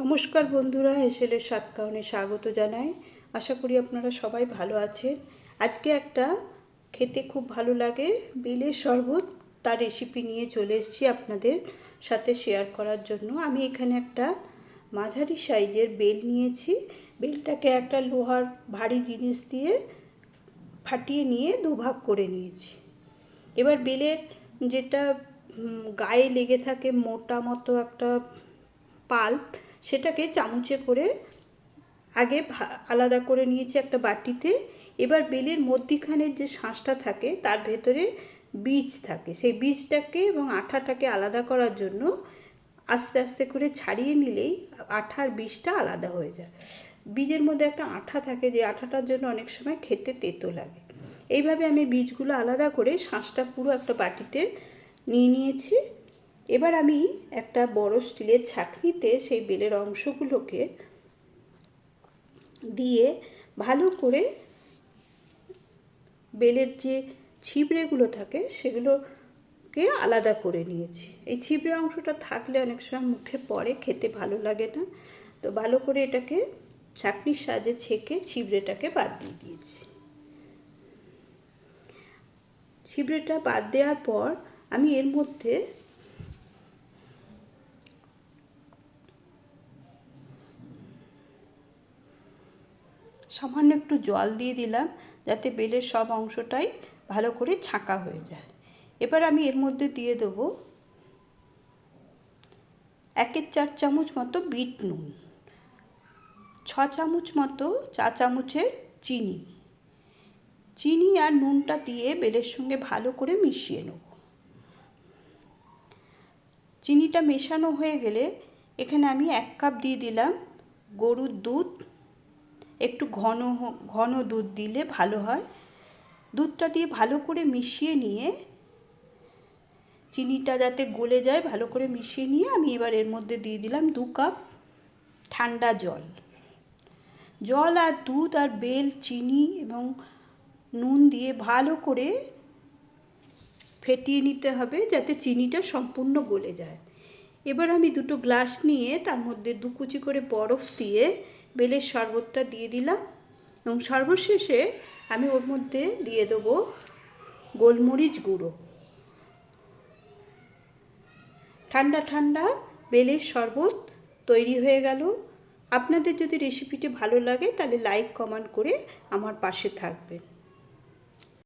নমস্কার বন্ধুরা এসেলের সাতকাহনে স্বাগত জানাই। আশা করি আপনারা সবাই ভালো আছেন। আজকে একটা খেতে খুব ভালো লাগে বেলের শরবত তার রেসিপি নিয়ে চলে এসেছি আপনাদের সাথে শেয়ার করার জন্য। আমি এখানে একটা মাঝারি সাইজের বেল নিয়েছি। বেলটাকে একটা লোহার ভারী জিনিস দিয়ে ফাটিয়ে নিয়ে দুভাগ করে নিয়েছি। এবার বেলের যেটা গায়ে লেগে থাকে মোটা মতো একটা পাল্প সেটাকে চামচে করে আগে আলাদা করে নিয়েছি একটা বাটিতে। এবার বেলের মধ্যিখানের যে শাঁসটা থাকে, তার ভেতরে বীজ থাকে। সেই বীজটাকে এবং আঠাটাকে আলাদা করার জন্য আস্তে আস্তে করে ছাড়িয়ে নিলেই আঠার বীজটা আলাদা হয়ে যায়। বীজের মধ্যে একটা আঠা থাকে, যে আঠাটার জন্য অনেক সময় খেতে তেতো লাগে। এইভাবে আমি বীজগুলো আলাদা করে শাঁসটা পুরো একটা বাটিতে নিয়ে নিয়েছি। এবার আমি একটা বড় স্টিলের ছাঁকনিতে সেই বেলের অংশগুলোকে দিয়ে ভালো করে বেলের যে ছিবড়েগুলো থাকে সেগুলোকে আলাদা করে নিয়েছি। এই ছিবড়ে অংশটা থাকলে অনেক সময় মুখে পড়ে, খেতে ভালো লাগে না। তো ভালো করে এটাকে ছাঁকনির সাহায্যে ছেঁকে ছিবড়েটাকে বাদ দিয়ে দিয়েছি। ছিবড়েটা বাদ দেওয়ার পর আমি এর মধ্যে সামান্য একটু জল দিয়ে দিলাম যাতে বেলের সব অংশটাই ভালো করে ছাঁকা হয়ে যায়। এবার আমি এর মধ্যে দিয়ে দেবো একের চার চামচ মতো বিট নুন, ছ চামচ মতো চা চামচের চিনি। চিনি আর নুনটা দিয়ে বেলের সঙ্গে ভালো করে মিশিয়ে নেব। চিনিটা মেশানো হয়ে গেলে এখানে আমি এক কাপ দিয়ে দিলাম গরুর দুধ একটু ঘন ঘন দুধ দিলে ভালো হয়। দুধটা দিয়ে ভালো করে মিশিয়ে নিয়ে, চিনিটা যাতে গলে যায়, ভালো করে মিশিয়ে নিয়ে আমি এবার এর মধ্যে দিয়ে দিলাম দু কাপ ঠান্ডা জল। জল আর দুধ আর বেল, চিনি এবং নুন দিয়ে ভালো করে ফেটিয়ে নিতে হবে যাতে চিনিটা সম্পূর্ণ গলে যায়। এবার আমি দুটো গ্লাস নিয়ে তার মধ্যে দু কুচি করে বরফ দিয়ে বেলের শরবতটা দিয়ে দিলাম এবং সর্বশেষে আমি ওর মধ্যে দিয়ে দেবো গোলমরিচ গুঁড়ো। ঠান্ডা ঠান্ডা বেলের শরবত তৈরি হয়ে গেল। আপনাদের যদি রেসিপিটি ভালো লাগে তাহলে লাইক কমেন্ট করে আমার পাশে থাকবেন।